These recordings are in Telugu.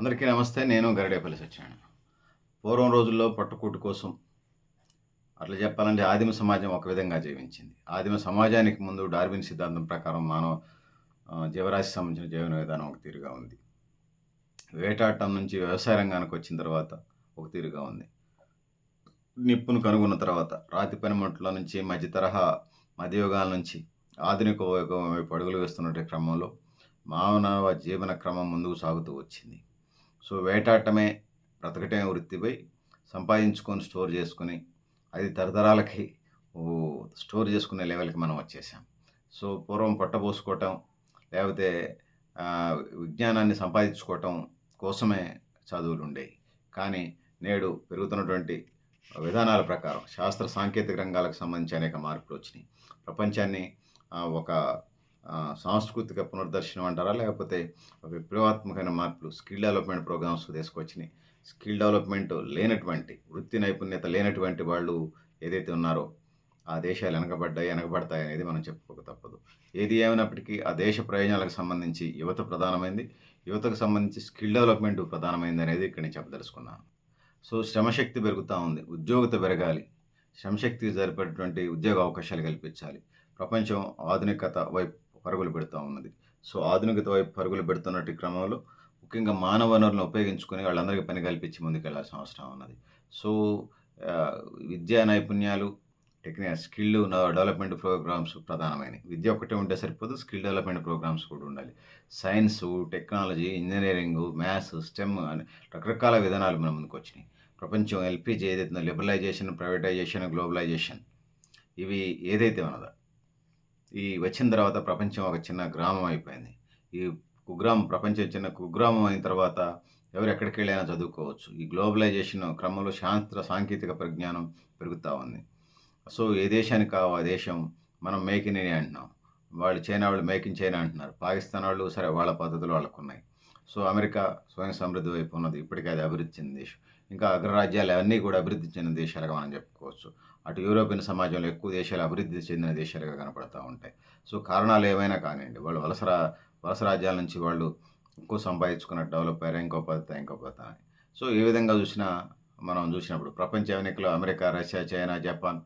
అందరికీ నమస్తే నేను గరిడేపల్లి సత్యనారాయణ. పూర్వం రోజుల్లో పట్టుకూటు కోసం అట్లా చెప్పాలంటే ఆదిమ సమాజం ఒక విధంగా జీవించింది. ఆదిమ సమాజానికి ముందు డార్విన్ సిద్ధాంతం ప్రకారం మానవ జీవరాశి సంబంధించిన జీవన విధానం ఒక తీరుగా ఉంది. వేటాడటం నుంచి వ్యవసాయ రంగానికి వచ్చిన తర్వాత ఒక తీరుగా ఉంది. నిప్పును కనుగొన్న తర్వాత రాతి పనిముట్ల నుంచి మధ్య తరహా మధ్యయుగాల నుంచి ఆధునిక పడుగులు వైపు అడుగులు వేస్తున్న క్రమంలో మానవ జీవన క్రమం ముందుకు సాగుతూ వచ్చింది. సో వేటాడటమే బ్రతకటమే వృత్తిపై సంపాదించుకొని స్టోర్ చేసుకొని అది తరతరాలకి స్టోర్ చేసుకునే లెవెల్కి మనం వచ్చేసాం. సో పూర్వం పొట్టబోసుకోవటం లేకపోతే విజ్ఞానాన్ని సంపాదించుకోవటం కోసమే చదువులు ఉండేవి కానీ నేడు పెరుగుతున్నటువంటి విధానాల ప్రకారం శాస్త్ర సాంకేతిక రంగాలకు సంబంధించి అనేక మార్పులు వచ్చినాయి. ప్రపంచాన్ని ఒక సాంస్కృతిక పునర్దర్శనం అంటారా? లేకపోతే ఒక విప్లవాత్మకమైన మార్పులు స్కిల్ డెవలప్మెంట్ ప్రోగ్రామ్స్ తీసుకొచ్చినాయి. స్కిల్ డెవలప్మెంట్ లేనటువంటి వృత్తి నైపుణ్యత లేనటువంటి వాళ్ళు ఏదైతే ఉన్నారో ఆ దేశాలు వెనకబడ్డాయి వెనకబడతాయి అనేది మనం చెప్పుకోక తప్పదు. ఏది ఏమైనప్పటికీ ఆ దేశ ప్రయోజనాలకు సంబంధించి యువత ప్రధానమైంది. యువతకు సంబంధించి స్కిల్ డెవలప్మెంట్ ప్రధానమైంది అనేది ఇక్కడ నేను చెప్పదలుచుకున్నాను. సో శ్రమశక్తి పెరుగుతూ ఉంది. ఉద్యోగత పెరగాలి. శ్రమశక్తికి సరిపడేటువంటి ఉద్యోగ అవకాశాలు కల్పించాలి. ప్రపంచం ఆధునికత వైపు పరుగులు పెడుతూ ఉన్నది. సో ఆధునికత వైపు పరుగులు పెడుతున్నట్టు క్రమంలో ముఖ్యంగా మానవ వనరులను ఉపయోగించుకొని వాళ్ళందరికీ పని కల్పించి ముందుకెళ్ళాల్సిన అవసరం ఉన్నది. సో విద్యా నైపుణ్యాలు టెక్నిక్ స్కిల్ డెవలప్మెంట్ ప్రోగ్రామ్స్ ప్రధానమైనవి. విద్య ఒకటే ఉంటే సరిపోదు స్కిల్ డెవలప్మెంట్ ప్రోగ్రామ్స్ కూడా ఉండాలి. Science technology engineering maths STEM అని రకరకాల విధానాలు మన ముందుకు వచ్చినాయి. ప్రపంచం ఎల్పిజి ఏదైతే లిబరలైజేషన్ ప్రైవేటైజేషన్ గ్లోబలైజేషన్ ఇవి ఏదైతే ఉన్నదో ఈ వచ్చిన తర్వాత ప్రపంచం ఒక చిన్న గ్రామం అయిపోయింది. ఈ కుగ్రామం ప్రపంచం చిన్న కుగ్రామం అయిన తర్వాత ఎవరు ఎక్కడికి వెళ్ళైనా చదువుకోవచ్చు. ఈ గ్లోబలైజేషన్ క్రమంలో శాస్త్ర సాంకేతిక పరిజ్ఞానం పెరుగుతూ ఉంది. సో ఏ దేశానికి కావు ఆ దేశం మనం మేక్ ఇన్ ఇండియా అంటున్నాం. వాళ్ళు చైనా వాళ్ళు మేక్ ఇన్ చైనా అంటున్నారు. పాకిస్తాన్ వాళ్ళు సరే వాళ్ళ పద్ధతులు వాళ్ళకు ఉన్నాయి సో అమెరికా స్వయం సమృద్ధి వైపు ఉన్నది. ఇప్పటికే అది అభివృద్ధి చెందిన దేశం. ఇంకా అగ్రరాజ్యాలు అవన్నీ కూడా అభివృద్ధి చెందిన దేశాలుగా మనం చెప్పుకోవచ్చు. అటు యూరోపియన్ సమాజంలో ఎక్కువ దేశాలు అభివృద్ధి చెందిన దేశాలుగా కనపడుతూ ఉంటాయి. సో కారణాలు ఏమైనా కానివ్వండి వాళ్ళు వలస రా- వలస రాజ్యాల నుంచి వాళ్ళు ఎక్కువ సంపాదించుకున్నట్టు డెవలప్ అయ్యారు ఇంకో పద్ధతి ఇంకో పద్ధతి అని. సో ఏ విధంగా చూసినా మనం చూసినప్పుడు ప్రపంచ ఎన్నికలో America Russia China Japan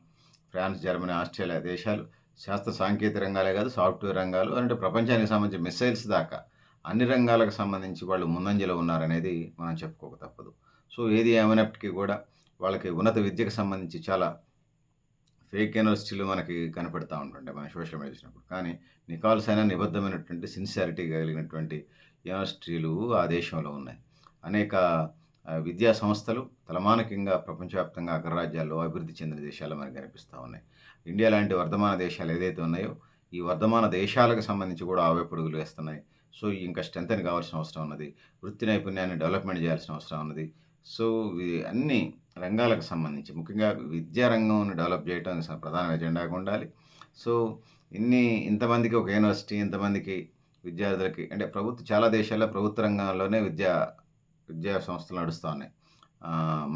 France Germany Australia దేశాలు శాస్త్ర సాంకేతిక రంగాలే కాదు సాఫ్ట్వేర్ రంగాలు అంటే ప్రపంచానికి సంబంధించి మిసైల్స్ దాకా అన్ని రంగాలకు సంబంధించి వాళ్ళు ముందంజలో ఉన్నారనేది మనం చెప్పుకోక తప్పదు. సో ఏది ఏమైనప్పటికీ కూడా వాళ్ళకి ఉన్నత విద్యకు సంబంధించి చాలా ఫేక్ యూనివర్సిటీలు మనకి కనపడతా ఉంటుంటాయి మన సోషల్ మీడియా చూసినప్పుడు. కానీ నికాల్సైన నిబద్ధమైనటువంటి సిన్సియారిటీ కలిగినటువంటి యూనివర్సిటీలు ఆ దేశంలో ఉన్నాయి. అనేక విద్యా సంస్థలు తలమానకంగా ప్రపంచవ్యాప్తంగా అగ్రరాజ్యాల్లో అభివృద్ధి చెందిన దేశాలు మనకు కనిపిస్తూ ఉన్నాయి. ఇండియా లాంటి వర్ధమాన దేశాలు ఏదైతే ఉన్నాయో ఈ వర్ధమాన దేశాలకు సంబంధించి కూడా అవే పొడుగులు వేస్తున్నాయి. సో ఇంకా స్ట్రెంత్ కావాల్సిన అవసరం ఉన్నది. వృత్తి నైపుణ్యాన్ని డెవలప్మెంట్ చేయాల్సిన అవసరం ఉన్నది. సో ఇవి అన్నీ రంగాలకు సంబంధించి ముఖ్యంగా విద్యారంగం డెవలప్ చేయడం ప్రధాన ఎజెండాగా ఉండాలి. సో ఇన్ని ఇంతమందికి ఒక యూనివర్సిటీ ఇంతమందికి విద్యార్థులకి అంటే ప్రభుత్వ చాలా దేశాల్లో ప్రభుత్వ రంగంలోనే విద్యా విద్యా సంస్థలు నడుస్తూ ఉన్నాయి.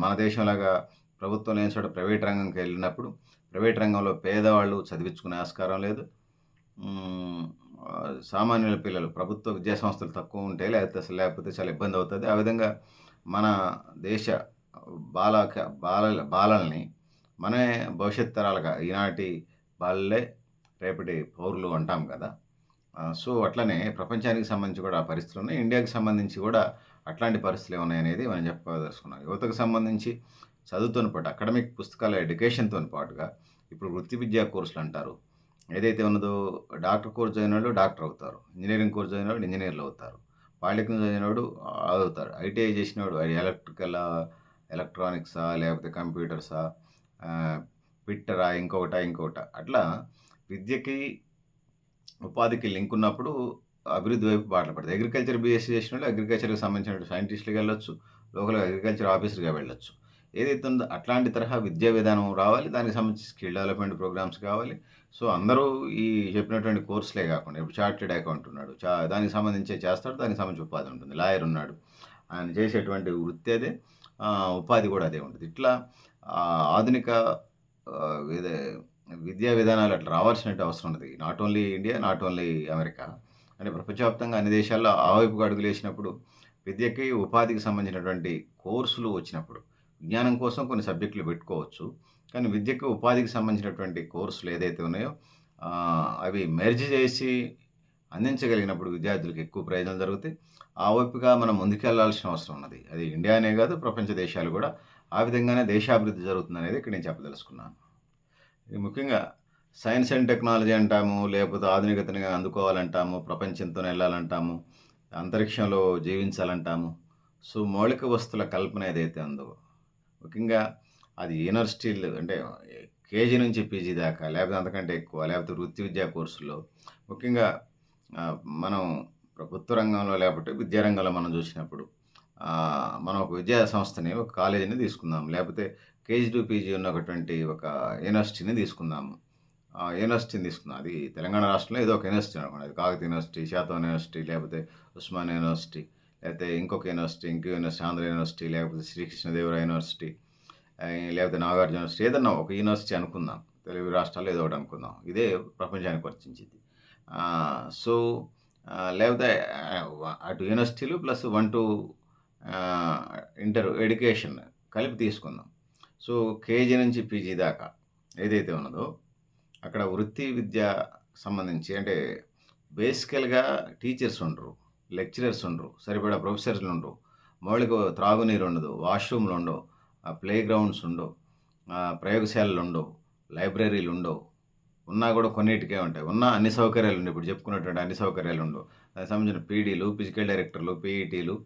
మన దేశంలాగా ప్రభుత్వం లేని చోట ప్రైవేట్ రంగంకి వెళ్ళినప్పుడు ప్రైవేట్ రంగంలో పేదవాళ్ళు చదివించుకునే ఆస్కారం లేదు. సామాన్యుల పిల్లలు ప్రభుత్వ విద్యా సంస్థలు తక్కువ ఉంటే లేకపోతే అసలు లేకపోతే చాలా ఇబ్బంది అవుతుంది. ఆ విధంగా మన దేశ బాలక బాల బాలల్ని మనమే భవిష్యత్ తరాలుగా ఈనాటి బాలలే రేపటి పౌరులు అంటాం కదా. సో అట్లనే ప్రపంచానికి సంబంధించి కూడా పరిస్థితులు ఉన్నాయి. ఇండియాకి సంబంధించి కూడా అట్లాంటి పరిస్థితులు ఏమున్నాయనేది మనం చెప్పుకోదలుచుకున్నాం యువతకు సంబంధించి చదువుతో పాటు అకాడమిక్ పుస్తకాల ఎడ్యుకేషన్తో పాటుగా ఇప్పుడు వృత్తి విద్యా కోర్సులు అంటారు. ఏదైతే ఉన్నదో డాక్టర్ కోర్స్ చదివిన వాళ్ళు డాక్టర్ అవుతారు. ఇంజనీరింగ్ కోర్స్ చదివిన వాళ్ళు ఇంజనీర్లు అవుతారు. పాలిటెక్నిక్ చదివినవాడు అవుతారు. ఐటీఐ చేసినవాడు ఎలక్ట్రికల్ ఎలక్ట్రానిక్సా లేకపోతే కంప్యూటర్సా పిట్టరా ఇంకొకట ఇంకొకట. అట్లా విద్యకి ఉపాధికి లింక్ ఉన్నప్పుడు అభివృద్ధి వైపు బాటలు పడతాయి. అగ్రికల్చర్ బీఎస్సీ చేసిన వాళ్ళు అగ్రికల్చర్కి సంబంధించిన సైంటిస్టులుగా వెళ్ళొచ్చు లోకల్ అగ్రికల్చర్ ఆఫీసర్గా వెళ్ళొచ్చు. ఏదైతే ఉందో అట్లాంటి తరహా విద్యా విధానం రావాలి దానికి సంబంధించి స్కిల్ డెవలప్మెంట్ ప్రోగ్రామ్స్ కావాలి. సో అందరూ ఈ చెప్పినటువంటి కోర్సులే కాకుండా ఇప్పుడు చార్టెడ్ అకౌంట్ ఉన్నాడు చా దానికి సంబంధించి చేస్తాడు దానికి సంబంధించి ఉపాధి ఉంటుంది లాయర్ ఉన్నాడు. ఆయన చేసేటువంటి వృత్తి అదే. ఉపాధి కూడా అదే ఉంటుంది. ఇట్లా ఆధునిక విద్యా విధానాలు అట్లా రావాల్సిన అవసరం ఉన్నది not only India not only America. అంటే ప్రపంచవ్యాప్తంగా అన్ని దేశాల్లో ఆ వైపుగా అడుగులు వేసినప్పుడు విద్యకి, ఉపాధికి సంబంధించినటువంటి కోర్సులు వచ్చినప్పుడు, జ్ఞానం కోసం కొన్ని సబ్జెక్టులు పెట్టుకోవచ్చు. కానీ విద్యకు, ఉపాధికి సంబంధించినటువంటి కోర్సులు ఏదైతే ఉన్నాయో అవి మెర్జ్ చేసి అందించగలిగినప్పుడు విద్యార్థులకు ఎక్కువ ప్రయోజనం జరుగుతాయి. ఆ ఓపిక మనం ముందుకెళ్ళాల్సిన అవసరం ఉన్నది. అది ఇండియా అనే కాదు, ప్రపంచ దేశాలు కూడా ఆ విధంగానే దేశాభివృద్ధి జరుగుతుందనేది ఇక్కడ నేను చెప్పదలుచుకున్నాను. ఇది ముఖ్యంగా సైన్స్ అండ్ టెక్నాలజీ అంటాము, లేకపోతే ఆధునికతని అందుకోవాలంటాము, ప్రపంచంతోనే వెళ్ళాలంటాము అంతరిక్షంలో జీవించాలంటాము. సో, మౌలిక వస్తువుల కల్పన ఏదైతే ఉందో, ముఖ్యంగా అది యూనివర్సిటీలు అంటే కేజీ నుంచి పీజీ దాకా, లేకపోతే అంతకంటే ఎక్కువ, లేకపోతే వృత్తి విద్యా కోర్సుల్లో ముఖ్యంగా మనం ప్రభుత్వ రంగంలో లేకపోతే విద్యారంగంలో మనం చూసినప్పుడు మనం ఒక విద్యా సంస్థని, ఒక కాలేజీని తీసుకుందాం. లేకపోతే కేజీ టు పీజీ ఉన్నటువంటి ఒక యూనివర్సిటీని తీసుకుందాము. యూనివర్సిటీని తీసుకుందాం. అది తెలంగాణ రాష్ట్రంలో ఏదో ఒక యూనివర్సిటీ అనుకోండి. అది కాకతీయ యూనివర్సిటీ, శాతం యూనివర్సిటీ, లేకపోతే ఉస్మానియా యూనివర్సిటీ, లేకపోతే ఇంకొక యూనివర్సిటీ, ఇంకో యూనివర్సిటీ, ఆంధ్ర యూనివర్సిటీ, లేకపోతే శ్రీకృష్ణదేవరాయ యూనివర్సిటీ, లేకపోతే నాగార్జున యూనివర్సిటీ ఏదన్నా ఒక యూనివర్సిటీ అనుకుందాం. తెలుగు రాష్ట్రాల్లో ఏదో ఒకటి అనుకుందాం. ఇదే ప్రపంచానికి వర్తించింది సో, లేకపోతే అటు యూనివర్సిటీలు plus one two inter education కలిపి తీసుకుందాం. సో, కేజీ నుంచి పీజీ దాకా ఏదైతే ఉన్నదో, అక్కడ వృత్తి విద్య సంబంధించి అంటే బేసికల్‌గా టీచర్స్ ఉండరు. లెక్చరర్స్ ఉండరు. సరిపడా ప్రొఫెసర్లు ఉండరు. మౌలిక త్రాగునీరు ఉండదు. వాష్‌రూమ్‌లు ఉండవు. ప్లే గ్రౌండ్స్ ఉండవు. ప్రయోగశాలలు ఉండవు. లైబ్రరీలు ఉండవు. ఉన్నా కూడా కొన్నిటికే ఉంటాయి. ఉన్నా అన్ని సౌకర్యాలు ఉండవు. ఇప్పుడు చెప్పుకున్నటువంటి అన్ని సౌకర్యాలు ఉండవు. దానికి సంబంధించిన పీడీలు, ఫిజికల్ డైరెక్టర్లు, పీఈటీలు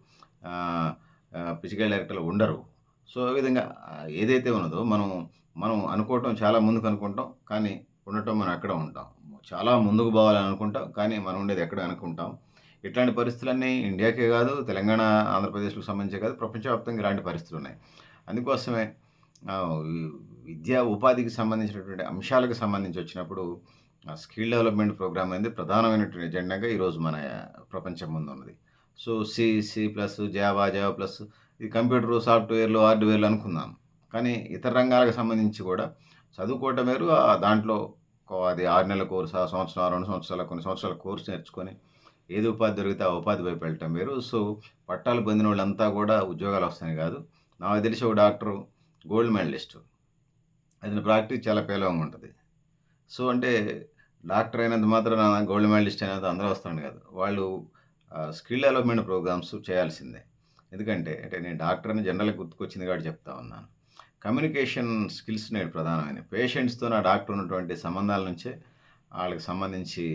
ఫిజికల్ డైరెక్టర్లు ఉండరు. సో, ఆ విధంగా ఏదైతే ఉన్నదో మనం, మనం అనుకోవటం చాలా ముందుకు అనుకుంటాం. కానీ ఉండటం మనం ఎక్కడో ఉంటాం. చాలా ముందుకు పోవాలని అనుకుంటాం. కానీ మనం ఉండేది ఎక్కడ అనుకుంటాం. ఇట్లాంటి పరిస్థితులన్నీ ఇండియాకే కాదు, తెలంగాణ, ఆంధ్రప్రదేశ్కు సంబంధించే కాదు, ప్రపంచవ్యాప్తంగా ఇలాంటి పరిస్థితులున్నాయి. అందుకోసమే విద్యా, ఉపాధికి సంబంధించినటువంటి అంశాలకు సంబంధించి వచ్చినప్పుడు స్కిల్ డెవలప్‌మెంట్ ప్రోగ్రామ్ అనేది ప్రధానమైనటువంటి ఎజెండాగా ఈరోజు మన ప్రపంచం ముందు ఉన్నది so, C, C plus, Java, Java plus ఇది కంప్యూటరు, సాఫ్ట్‌వేర్‌లు, హార్డ్‌వేర్‌లు అనుకుందాం. కానీ ఇతర రంగాలకు సంబంధించి కూడా చదువుకోవటం వేరు, దాంట్లో అది ఆరు నెలల కోర్సా, సంవత్సరం, రెండు సంవత్సరాల, కొన్ని సంవత్సరాల కోర్సు నేర్చుకొని ఏది ఉపాధి దొరికితే ఆ ఉపాధి వైపు వెళ్ళటం వేరు. సో, పట్టాలు పొందిన వాళ్ళంతా కూడా ఉద్యోగాలు వస్తాయి కాదు. నాకు తెలిసి ఒక డాక్టరు గోల్డ్ మెడలిస్టు. అతని ప్రాక్టీస్ చాలా పేలవంగా ఉంటుంది సో, అంటే డాక్టర్ అయినంత మాత్రం గోల్డ్ మెడలిస్ట్ అయినంత అందరూ వస్తారని కాదు. వాళ్ళు స్కిల్ డెవలప్‌మెంట్ ప్రోగ్రామ్స్ చేయాల్సిందే. ఎందుకంటే అంటే నేను డాక్టర్ అని జనరల్‌గా గుర్తుకొచ్చింది కాబట్టి చెప్తా ఉన్నాను. కమ్యూనికేషన్ స్కిల్స్ నేడు ప్రధానమైన పేషెంట్స్తో నా డాక్టర్ ఉన్నటువంటి సంబంధాల నుంచే వాళ్ళకి సంబంధించి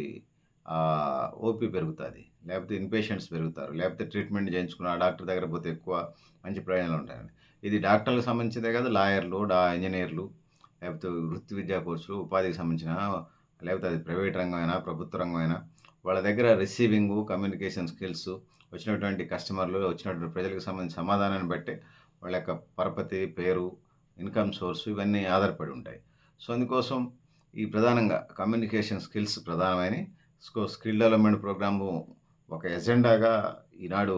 ఓపీ పెరుగుతుంది లేకపోతే ఇన్‌పేషెంట్స్ పెరుగుతారు. లేకపోతే ట్రీట్మెంట్ చేయించుకున్న డాక్టర్ దగ్గర పోతే ఎక్కువ మంచి ప్రయోజనాలు ఉంటాయండి. ఇది డాక్టర్లకు సంబంధించిందే కాదు, లాయర్లు, డా ఇంజనీర్లు లేకపోతే వృత్తి విద్యా కోర్సులు, ఉపాధికి సంబంధించిన లేకపోతే అది ప్రైవేట్ రంగమైనా, ప్రభుత్వ రంగం అయినా వాళ్ళ దగ్గర రిసీవింగు, కమ్యూనికేషన్ స్కిల్స్, వచ్చినటువంటి కస్టమర్లు, వచ్చినటువంటి ప్రజలకు సంబంధించిన సమాధానాన్ని బట్టి వాళ్ళ యొక్క పరపతి, పేరు, ఇన్‌కమ్ సోర్స్ ఇవన్నీ ఆధారపడి ఉంటాయి. సో, అందుకోసం ఈ ప్రధానంగా కమ్యూనికేషన్ స్కిల్స్ ప్రధానమైన స్కిల్ డెవలప్‌మెంట్ ప్రోగ్రాము ఒక ఎజెండాగా ఈనాడు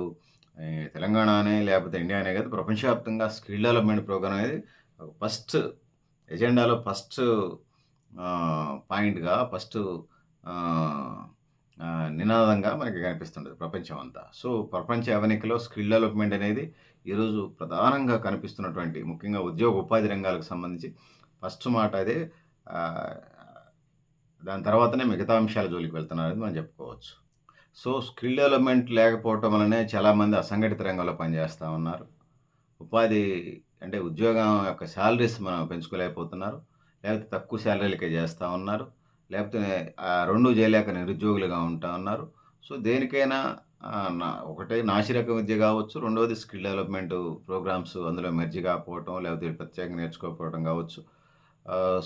తెలంగాణ అనే లేకపోతే ఇండియా అనే కాదు, ప్రపంచవ్యాప్తంగా స్కిల్ డెవలప్‌మెంట్ ప్రోగ్రామ్ అనేది ఫస్ట్ ఎజెండాలో ఫస్ట్ పాయింట్‌గా ఫస్ట్ నినాదంగా మనకి కనిపిస్తుంటుంది ప్రపంచం అంతా. సో, ప్రపంచ యవనికలో స్కిల్ డెవలప్‌మెంట్ అనేది ఈరోజు ప్రధానంగా కనిపిస్తున్నటువంటి ముఖ్యంగా ఉద్యోగ, ఉపాధి రంగాలకు సంబంధించి ఫస్ట్ మాట అదే. దాని తర్వాతనే మిగతా అంశాల జోలికి వెళ్తున్నారని మనం చెప్పుకోవచ్చు. సో, స్కిల్ డెవలప్‌మెంట్ లేకపోవటం వలనే చాలామంది అసంఘటిత రంగంలో పనిచేస్తూ ఉన్నారు. ఉపాధి అంటే ఉద్యోగం యొక్క శాలరీస్ మనం పెంచుకోలేకపోతున్నారు. లేకపోతే తక్కువ శాలరీలకే చేస్తూ ఉన్నారు. లేకపోతే రెండు చేయలేక నిరుద్యోగులుగా ఉంటా ఉన్నారు. సో, దేనికైనా ఒకటే నా విద్య కావచ్చు, రెండవది స్కిల్ డెవలప్‌మెంట్ ప్రోగ్రామ్స్ అందులో మెర్జీ కాకపోవటం, లేకపోతే ప్రత్యేకంగా నేర్చుకోకపోవడం కావచ్చు.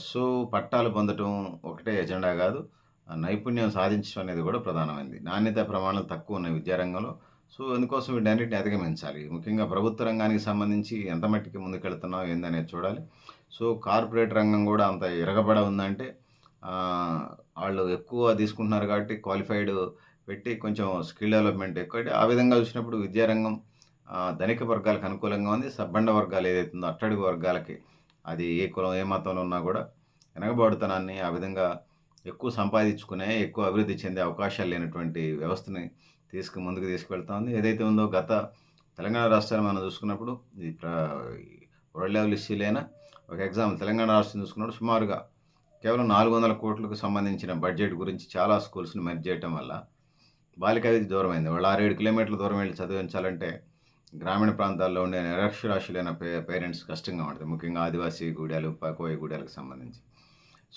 సో, పట్టాలు పొందటం ఒకటే ఎజెండా కాదు. నైపుణ్యం సాధించడం అనేది కూడా ప్రధానమైనది. నాణ్యత ప్రమాణాలు తక్కువ ఉన్నాయి విద్యారంగంలో. సో, అందుకోసం వీటన్నిటిని అధిగమించాలి. ముఖ్యంగా ప్రభుత్వ రంగానికి సంబంధించి ఎంత మట్టికి ముందుకెళ్తున్నాం ఏందనేది చూడాలి. సో, కార్పొరేట్ రంగం కూడా అంత ఇరగబడ ఉందంటే వాళ్ళు ఎక్కువ తీసుకుంటున్నారు కాబట్టి క్వాలిఫైడ్ పెట్టి కొంచెం స్కిల్ డెవలప్‌మెంట్ ఎక్కువ ఆ విధంగా చూసినప్పుడు విద్యారంగం ధనిక వర్గాలకు అనుకూలంగా ఉంది. సబ్బండ వర్గాలు ఏదైతే ఉందో అట్టడుగు వర్గాలకి అది ఏ కులం, ఏ మతంలో ఉన్నా కూడా వెనకబాటుతనాన్ని ఆ విధంగా ఎక్కువ సంపాదించుకునే, ఎక్కువ అభివృద్ధి చెందే అవకాశాలు లేనటువంటి వ్యవస్థని తీసుకు ముందుకు తీసుకువెళ్తా ఉంది. ఏదైతే ఉందో గత తెలంగాణ రాష్ట్రాన్ని మనం చూసుకున్నప్పుడు ఇది వరల్డ్ లెవెల్ ఇష్యూలైనా ఒక ఎగ్జాంపుల్ తెలంగాణ రాష్ట్రం చూసుకున్నప్పుడు సుమారుగా కేవలం నాలుగు వందల కోట్లకు సంబంధించిన బడ్జెట్ గురించి చాలా స్కూల్స్ని మెర్జ్ చేయటం వల్ల బాలిక విద్య దూరం అయింది వాళ్ళు ఆరు ఏడు కిలోమీటర్ల దూరం వెళ్ళి చదివించాలంటే గ్రామీణ ప్రాంతాల్లో ఉండే నిరక్షరాశులైన పే పేరెంట్స్ కష్టంగా ఉంటుంది. ముఖ్యంగా ఆదివాసీ గూడాలు పకోయ కోయ గూడాలకు సంబంధించి.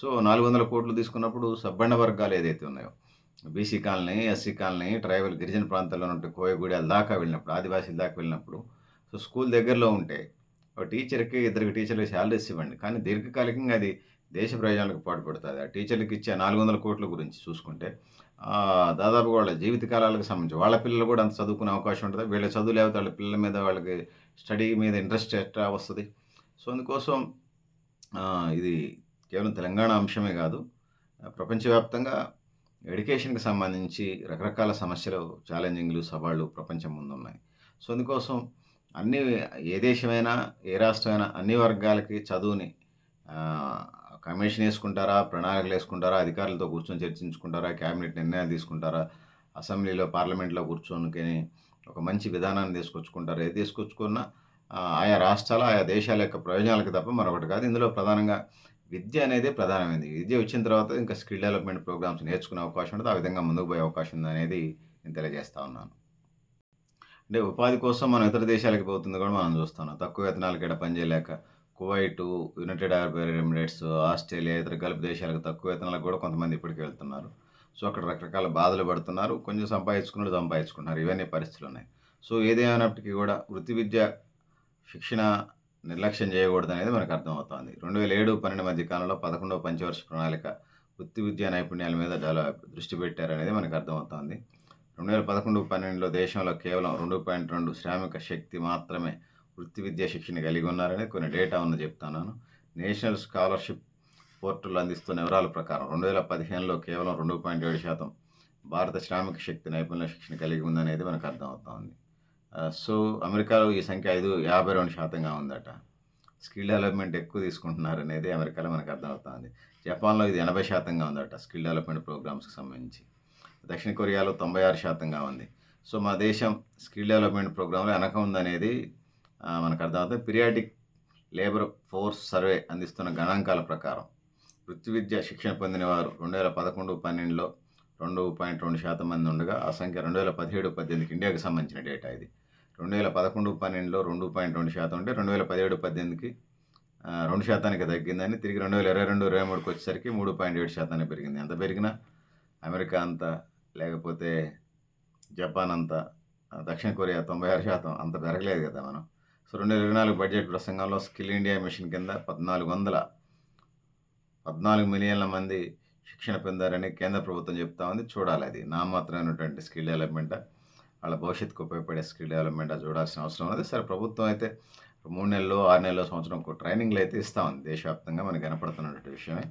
సో నాలుగు వందల కోట్లు తీసుకున్నప్పుడు సబ్బండ వర్గాలు ఏదైతే ఉన్నాయో BC colony SC colony tribal గిరిజన ప్రాంతాల్లో ఉంటే కోయగూడి దాకా వెళ్ళినప్పుడు ఆదివాసీల దాకా వెళ్ళినప్పుడు సో స్కూల్ దగ్గరలో ఉంటే ఒక టీచర్కి ఇద్దరికి టీచర్లకి శాలరీస్ ఇవ్వండి. కానీ దీర్ఘకాలికంగా అది దేశ ప్రయోజనాలకు పాటుపడుతుంది. ఆ టీచర్లకు ఇచ్చే నాలుగు వందల కోట్ల గురించి చూసుకుంటే దాదాపు వాళ్ళ జీవితకాలకు సంబంధించి వాళ్ళ పిల్లలు కూడా అంత చదువుకునే అవకాశం ఉంటుంది? వీళ్ళ చదువు లేకపోతే వాళ్ళ పిల్లల మీద వాళ్ళకి స్టడీ మీద ఇంట్రెస్ట్ ఎట్లా వస్తుంది? సో అందుకోసం ఇది కేవలం తెలంగాణ అంశమే కాదు ప్రపంచవ్యాప్తంగా ఎడ్యుకేషన్కి సంబంధించి రకరకాల సమస్యలు ఛాలెంజింగ్లు సవాళ్ళు ప్రపంచం ముందున్నాయి. సో అందుకోసం అన్ని ఏ దేశమైనా ఏ రాష్ట్రమైనా అన్ని వర్గాలకి చదువుని కమిషన్ వేసుకుంటారా ప్రణాళికలు వేసుకుంటారా అధికారులతో కూర్చొని చర్చించుకుంటారా క్యాబినెట్ నిర్ణయాలు తీసుకుంటారా అసెంబ్లీలో పార్లమెంట్లో కూర్చొని ఒక మంచి విధానాన్ని తీసుకొచ్చుకుంటారు ఏది తీసుకొచ్చుకున్నా ఆయా రాష్ట్రాల ఆయా దేశాల యొక్క ప్రయోజనాలకు తప్ప మరొకటి కాదు. ఇందులో ప్రధానంగా విద్య అనేది ప్రధానమైనది విద్య వచ్చిన తర్వాత ఇంకా స్కిల్ డెవలప్మెంట్ ప్రోగ్రామ్స్ నేర్చుకునే అవకాశం ఉంటుంది. ఆ విధంగా ముందుకు పోయే అవకాశం ఉంది అనేది నేను తెలియజేస్తా ఉన్నాను. అంటే ఉపాధి కోసం మనం ఇతర దేశాలకు పోతుంది కూడా మనం చూస్తున్నాం. తక్కువ వేతనాలకు ఇక్కడ పనిచేయలేక Kuwait United Arab Emirates Australia ఇతర గల్ఫ్ దేశాలకు తక్కువ వేతనాలకు కూడా కొంతమంది ఇప్పటికి వెళ్తున్నారు. సో అక్కడ రకరకాల బాధలు పడుతున్నారు. కొంచెం సంపాదించుకున్నారు సంపాదించుకుంటున్నారు. ఇవన్నీ పరిస్థితులు ఉన్నాయి. సో ఏదేమైనప్పటికీ కూడా వృత్తి విద్య శిక్షణ నిర్లక్ష్యం చేయకూడదు అనేది మనకు అర్థమవుతోంది. రెండు వేల ఏడు పన్నెండు మధ్య కాలంలో పదకొండవ పంచవర్ష ప్రణాళిక వృత్తి విద్యా నైపుణ్యాల మీద చాలా దృష్టి పెట్టారనేది మనకు అర్థమవుతోంది. రెండు వేల పదకొండు పన్నెండులో దేశంలో కేవలం రెండు పాయింట్ రెండు శ్రామిక శక్తి మాత్రమే వృత్తి విద్యా శిక్షణ కలిగి ఉన్నారనే కొన్ని డేటా ఉన్న చెప్తున్నాను. నేషనల్ స్కాలర్షిప్ పోర్టల్ అందిస్తున్న వివరాల ప్రకారం రెండు వేల పదిహేనులో కేవలం రెండు పాయింట్ ఏడు శాతం భారత శ్రామిక శక్తి నైపుణ్య శిక్షణ కలిగి ఉందనేది మనకు అర్థమవుతోంది. సో అమెరికాలో ఈ సంఖ్య ఐదు యాభై రెండు శాతంగా ఉందట. స్కిల్ డెవలప్మెంట్ ఎక్కువ తీసుకుంటున్నారు అనేది అమెరికాలో మనకు అర్థమవుతుంది. జపాన్లో ఇది ఎనభై శాతంగా ఉందట స్కిల్ డెవలప్మెంట్ ప్రోగ్రామ్స్కి సంబంధించి. దక్షిణ కొరియాలో తొంభై ఆరు శాతంగా ఉంది. సో మా దేశం స్కిల్ డెవలప్మెంట్ ప్రోగ్రాంలో వెనక ఉందనేది మనకు అర్థమవుతుంది. పీరియాడిక్ లేబర్ ఫోర్స్ సర్వే అందిస్తున్న గణాంకాల ప్రకారం వృత్తి విద్య శిక్షణ పొందిన వారు రెండు వేల పదకొండు పన్నెండులో రెండు పాయింట్ రెండు శాతం మంది ఉండగా ఆ సంఖ్య రెండు వేల పదిహేడు పద్దెనిమిదికి ఇండియాకి సంబంధించిన డేటా ఇది. రెండు వేల పదకొండు పన్నెండులో రెండు పాయింట్ రెండు శాతం ఉంటే రెండు వేల పదిహేడు పద్దెనిమిదికి రెండు శాతానికి తగ్గిందని తిరిగి రెండు వేల ఇరవై రెండు ఇరవై మూడుకి వచ్చేసరికి మూడు పాయింట్ ఏడు శాతానికి పెరిగింది. ఎంత పెరిగినా అమెరికా అంత లేకపోతే జపాన్ అంత దక్షిణ కొరియా తొంభై ఆరు శాతం అంత పెరగలేదు కదా మనం. సో రెండు వేల ఇరవై నాలుగు బడ్జెట్ ప్రసంగంలో స్కిల్ ఇండియా మిషన్ కింద పద్నాలుగు వందల పద్నాలుగు మిలియన్ల మంది శిక్షణ పొందారని కేంద్ర ప్రభుత్వం చెప్తా ఉంది. చూడాలి అది. నామాత్రమైనటువంటి స్కిల్ డెవలప్మెంట్? వాళ్ళ భవిష్యత్తుకు ఉపయోగపడే స్కిల్ డెవలప్మెంట్ చూడాల్సిన అవసరం ఉంది సరే ప్రభుత్వం అయితే మూడు నెలలు ఆరు నెలలు సంవత్సరం ట్రైనింగ్లు అయితే ఇస్తా ఉంది. దేశవ్యాప్తంగా మనకు కనపడుతున్నటువంటి విషయమే.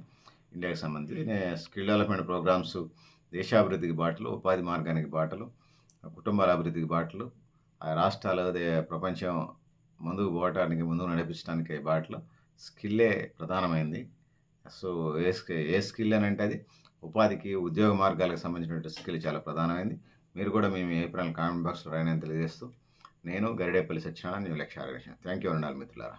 ఇండియాకి సంబంధించి స్కిల్ డెవలప్మెంట్ ప్రోగ్రామ్స్ దేశాభివృద్ధికి బాటలు ఉపాధి మార్గానికి బాటలు కుటుంబాల అభివృద్ధికి బాటలు ఆ రాష్ట్రాలు ప్రపంచం ముందుకు పోవటానికి ముందుకు నడిపించడానికి బాటలు. స్కిల్లే ప్రధానమైంది. సో ఏ స్కి ఏ స్కిల్ అని అంటే అది ఉపాధికి ఉద్యోగ మార్గాలకు సంబంధించినటువంటి స్కిల్ చాలా ప్రధానమైంది. మీరు కూడా మీ మీ అభిప్రాయాలు కామెంట్ బాక్స్లో రాయని తెలియజేస్తూ నేను Garidepalli Satyanarayana new Lakshya thank you అన్నారు మిత్రులారా.